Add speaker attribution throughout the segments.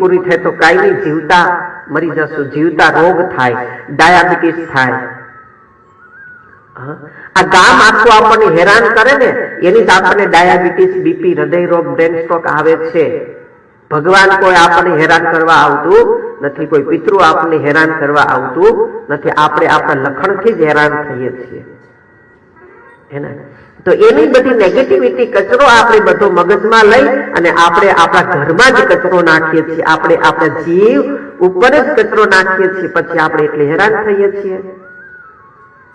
Speaker 1: પૂરી થાય તો નહીં જીવતા મરી જશું. જીવતા રોગ થાય, ડાયાબિટીસ થાય. આ ગામ આખું આપણને હેરાન કરે ને, એની જ આપણને ડાયાબિટીસ, બીપી, હૃદય રોગ, બ્રેન સ્ટ્રોક આવે છે. ભગવાન કોઈ આપણને હેરાન કરવા આવતું નથી, કોઈ પિતૃ આપણને હેરાન કરવા આવતું નથી. આપણે આપણા લખણથી જ હેરાન થઈએ છીએ. હે તો એની બધી નેગેટિવિટી કચરો આપણે બધો મગજમાં લઈ અને આપણે આપણા ઘરમાં જ કચરો નાખીએ છીએ. આપણે આપણા જીવ ઉપર જ કચરો નાખીએ છીએ. પછી આપણે એટલે હેરાન થઈએ છીએ.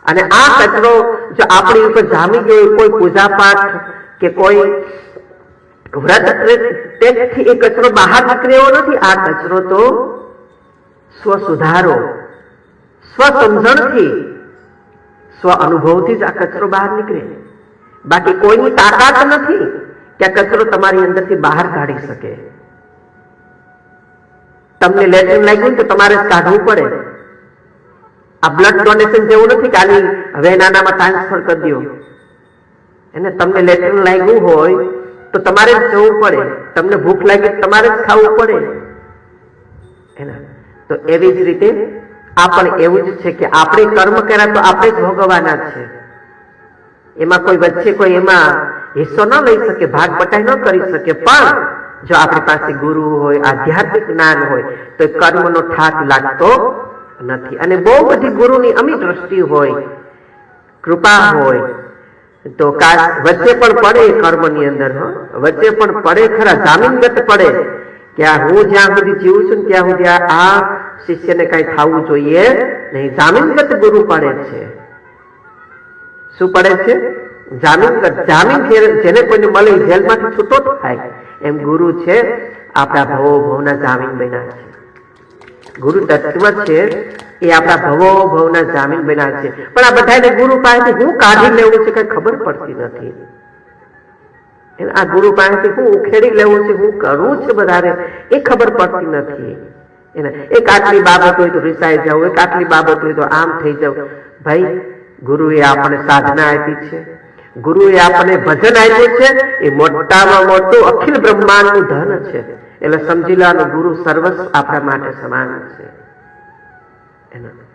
Speaker 1: અને આ કચરો જો આપણી ઉપર જામી ગયો, કોઈ પૂજા પાઠ કે કોઈ વ્રત તેથી એ કચરો બહાર નીકળે એવો નથી. આ કચરો તો સ્વ સુધારો સ્વ સમજણથી સ્વ અનુભવથી જ આ કચરો બહાર નીકળે. બાકી કોઈની તાકાત નથી કે કચરો તમારી અંદરથી બહાર કાઢી શકે. તમને લેટ્રિન લાગ્યું તો તમારે કાઢવું પડે? આ બ્લડ ડોનેશન જેવું નથી કે આની હવે નાનામાં ટ્રાન્સફર કરી દો. એને તમને લેટ્રિન લાગ્યું હોય તો તમારે જવું પડે. તમને ભૂખ લાગી તમારે જ ખાવું પડે. એના તો એવી જ રીતે આ પણ એવું જ છે કે આપણે કર્મ કર્યા તો આપણે જ ભોગવવાના છે. એમાં કોઈ વચ્ચે કોઈ એમાં હિસ્સો ન લઈ શકે, ભાગ બટાઈ ન કરી શકે. પણ જો આપણી પાસે ગુરુ હોય, આધ્યાત્મિક જ્ઞાન હોય, તો કર્મનો ઠાક લાગતો નથી. અને બહુ બધી ગુરુની અમી દ્રષ્ટિ હોય, કૃપા હોય, તો વચ્ચે પણ પડે કર્મની અંદર વચ્ચે પણ પડે, ખરા જામીનગત પડે, કે આ હું જ્યાં સુધી જીવું છું ત્યાં સુધી આ શિષ્યને કઈ થવું જોઈએ નહીં. જામીનગત ગુરુ પડે છે. શું પડે છે? જામીન જામીન જેને કોઈને મળે જેલમાંથી છૂટો થાય. એમ ગુરુ છે, આપણા ભવો ભવના જામીન બન્યા છે. ગુરુ તત્વ છે, એ આપણા ભવો ભવના જામીન બન્યા છે. પણ આ બધાને ગુરુ પાસેથી હું કાઢી લેવું છે કઈ ખબર પડતી નથી. આ ગુરુ પાસેથી હું ઉખેડી લેવું છે, હું કરું છું બધાને, એ ખબર પડતી નથી. એને એક આટલી બાબત હોય તો રિસાઈ જવું એક આટલી બાબત હોય તો આમ થઈ જવું ભાઈ ગુરુએ આપણને સાધના આપી છે. ગુરુએ આપણને ભજન આપ્યું છે. એ મોટામાં મોટું અખિલ બ્રહ્માંડનું ધન છે. એટલે સમજી લેવાનું ગુરુ સર્વસ્વ આપણા માટે સમાન છે. એના.